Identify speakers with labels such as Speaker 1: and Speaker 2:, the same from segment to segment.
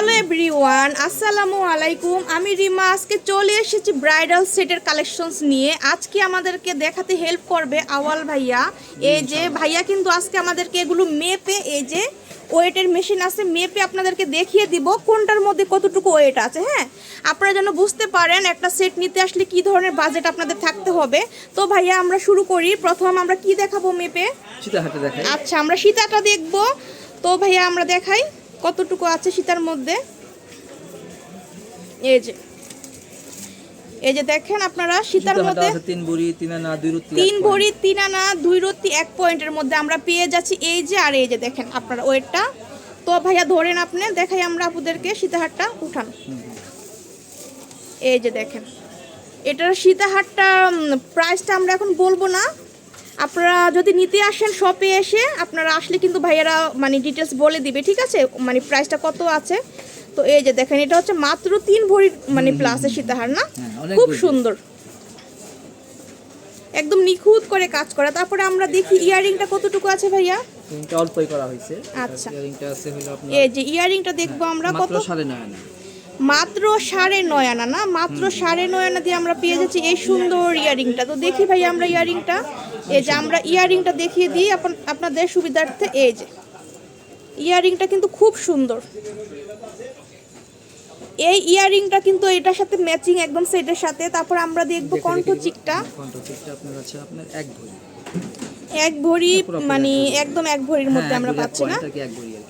Speaker 1: Hello everyone আসসালামু আলাইকুম। আমি রিমা আজকে চলে এসেছি ব্রাইডাল সেটের কালেকশনস নিয়ে। আজকে আমাদেরকে দেখাতে হেল্প করবে আওয়াল ভাইয়া। এই যে ভাইয়া কিন্তু আজকে আমাদেরকে এগুলো মেপে এই যে ওয়েটের মেশিন আছে মেপে আপনাদেরকে দেখিয়ে দিব কোনটার মধ্যে কতটুকু ওয়েট আছে হ্যাঁ? আপনারা যেন বুঝতে পারেন একটা সেট নিতে আসলে কি ধরনের বাজেট আপনাদের থাকতে হবে। তো ভাইয়া আমরা শুরু করি। প্রথম আমরা কি দেখাবো মেপে? আচ্ছা আমরা সীতাটা দেখব। তো ভাইয়া আমরা দেখাই। কতটুকু আছে সীতার মধ্যে? এই যে। এই যে দেখেন আপনারা সীতার মধ্যে
Speaker 2: তিন বুড়ি তিন আনা দুই রুটি
Speaker 1: তিন ভরি তিন আনা দুই রত্তি এক পয়েন্টের মধ্যে আমরা পেয়ে যাচ্ছি। এই যে আর এই যে দেখেন আপনারা ওয়েটটা। তো ভাইয়া ধরেন আপনি দেখাই আমরা আপুদেরকে সীতাহারটা উঠান। এই যে দেখেন এটার সীতাহারটা প্রাইসটা আমরা এখন বলব না। আপনারা যদি নিতে আসেন শপে এসে আপনারা আসলে কিন্তু ভাইয়ারা মানে ডিটেলস বলে দিবে ঠিক আছে? মানে প্রাইসটা কত আছে? তো এই যে দেখেন এটা হচ্ছে মাত্র তিন ভরি মানে প্লাসের সীতাহার না?
Speaker 2: হ্যাঁ,
Speaker 1: খুব সুন্দর। একদম নিখুঁত করে কাজ করা। তারপরে আমরা দেখি ইয়ারিংটা কতটুকু আছে ভাইয়া?
Speaker 2: অল্পই করা হয়েছে।
Speaker 1: আচ্ছা।
Speaker 2: ইয়ারিংটা আছে হলো আপনার
Speaker 1: এই যে ইয়ারিংটা দেখব আমরা কত?
Speaker 2: মাত্র সাড়ে নয় আনা
Speaker 1: মাত্র সাড়ে নয় আনা না? মাত্র সাড়ে নয় আনা দিয়ে আমরা পেয়ে যাচ্ছি এই সুন্দর ইয়ারিংটা। তো দেখি ভাই আমরা ইয়ারিংটা এই যে আমরা ইয়ারিংটা দেখিয়ে দিই আপন- আপনাদের সুবিধার্থে। এই যে ইয়ারিংটা কিন্তু খুব সুন্দর। এই ইয়ারিংটা কিন্তু এটার সাথে ম্যাচিং একদম সেটের সাথে। তারপর আমরা দেখব
Speaker 2: দেখে
Speaker 1: কণ্ঠ চিকটা
Speaker 2: আপনার আছে আপনার এক ভরি।
Speaker 1: এক ভরি মানে একদম এক ভরির মধ্যে
Speaker 2: হ্যাঁ,
Speaker 1: আমরা পাচ্ছি না।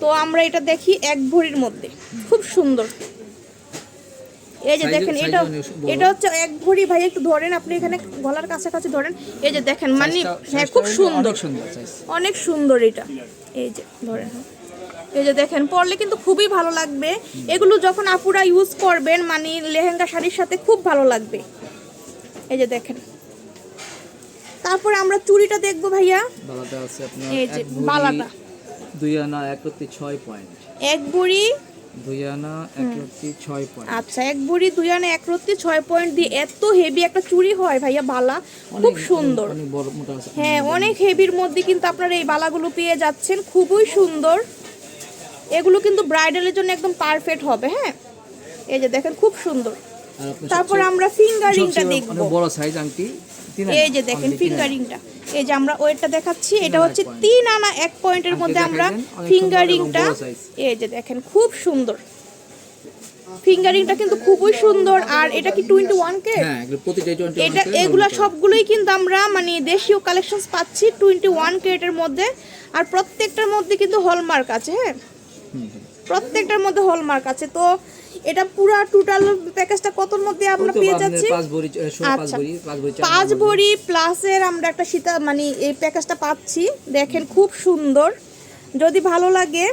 Speaker 1: তো আমরা এটা দেখি এক ভরির মধ্যে। খুব সুন্দর। এই যে দেখেন এটা এটা হচ্ছে এক ভরি। ভাই একটু ধরেন আপনি এখানে গলার কাছাকাছি ধরেন। এই যে দেখেন মানে হ্যাঁ খুব সুন্দর।
Speaker 2: সুন্দর
Speaker 1: অনেক সুন্দর এটা। এই যে ধরেন। এই যে দেখেন পরলে কিন্তু খুবই ভালো লাগবে। এগুলো যখন আপুরা ইউজ করবেন মানে লেহেঙ্গা শাড়ির সাথে খুব ভালো লাগবে। এই যে দেখেন। তারপরে আমরা চুড়িটা দেখব ভাইয়া।
Speaker 2: বালাটা আছে আপনার
Speaker 1: এই যে বালাটা।
Speaker 2: দুই আনা এক ছয় পয়েন্ট
Speaker 1: এক ভরি
Speaker 2: দুই আনা এক রত্তি ছয় পয়েন্ট।
Speaker 1: আচ্ছা এক ভরি দুই আনা এক রত্তি ছয় পয়েন্ট দিয়ে এত হেভি একটা চুড়ি হয় ভাইয়া বালা খুব সুন্দর। হ্যাঁ অনেক হেভির মধ্যে কিন্তু আপনারা এই বালাগুলো পেয়ে যাচ্ছেন খুবই সুন্দর। এগুলো কিন্তু ব্রাইডালের জন্য একদম পারফেক্ট হবে হ্যাঁ? এই যে দেখেন খুব সুন্দর। তারপর আমরা ফিঙ্গারিংটা দেখব।
Speaker 2: বড় সাইজ আংটি
Speaker 1: এই যে দেখেন। ফিঙ্গারিংটা এই যে আমরা ওয়েটটা দেখাচ্ছি এটা হচ্ছে তিন আনা এক পয়েন্টের মধ্যে আমরা ফিঙ্গারিংটা। এই যে দেখেন খুব সুন্দর। ফিঙ্গারিংটা কিন্তু খুবই সুন্দর আর এটা কি টোয়েন্টি ওয়ান কে
Speaker 2: হ্যাঁ এগুলো প্রতিটা 21
Speaker 1: এটা এগুলা সবগুলোই কিন্তু আমরা মানে দেশীয় কালেকশনস পাচ্ছি টোয়েন্টি ওয়ান ক্যারেটের মধ্যে। আর প্রত্যেকটার মধ্যে কিন্তু হলমার্ক আছে হ্যাঁ। প্রত্যেকটার মধ্যে হলমার্ক আছে। তো এটা পুরো টোটাল প্যাকেজটা কতর মধ্যে আমরা পেয়ে যাচ্ছি?
Speaker 2: পাঁচ ভরি পাঁচ
Speaker 1: আচ্ছা।
Speaker 2: ভরি পাঁচ ভরি
Speaker 1: পাঁচ
Speaker 2: নম্বর
Speaker 1: ভরি প্লাসের আমরা একটা সীতা মানে এই প্যাকেজটা পাচ্ছি। দেখেন খুব সুন্দর। যদি ভালো লাগে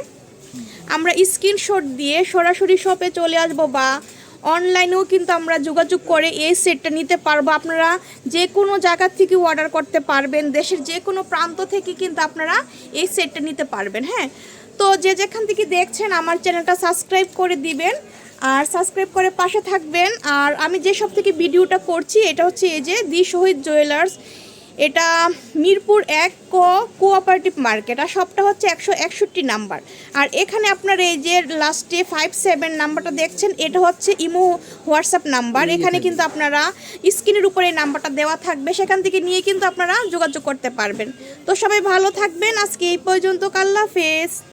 Speaker 1: আমরা স্ক্রিনশট দিয়ে সরাসরি শপে চলে আসব বা অনলাইনেও কিন্তু আমরা যোগাযোগ করে এই সেটটা নিতে পারব। আপনারা যে কোনো জায়গা থেকে অর্ডার করতে পারবেন। দেশের যে কোনো প্রান্ত থেকে কিন্তু আপনারা এই সেটটা নিতে পারবেন হ্যাঁ? তো যে যেখান থেকে দেখছেন আমার চ্যানেলটা সাবস্ক্রাইব করে দিবেন আর সাবস্ক্রাইব করে পাশে থাকবেন। আর আমি যে সব থেকে ভিডিওটা করছি এটা হচ্ছে এই যে দি শহীদ জুয়েলার্স। এটা মিরপুর এক ক কোঅপারেটিভ মার্কেট আর সবটা হচ্ছে একশো একষট্টি নাম্বার। আর এখানে আপনার এই যে লাস্টে ফাইভ সেভেন নাম্বারটা দেখছেন এটা হচ্ছে ইমো হোয়াটসঅ্যাপ নাম্বার। এখানে কিন্তু আপনারা স্ক্রিনের উপরে এই নাম্বারটা দেওয়া থাকবে সেখান থেকে নিয়ে কিন্তু আপনারা যোগাযোগ করতে পারবেন। তো সবাই ভালো থাকবেন আজকে এই পর্যন্ত কাল্লা ফেস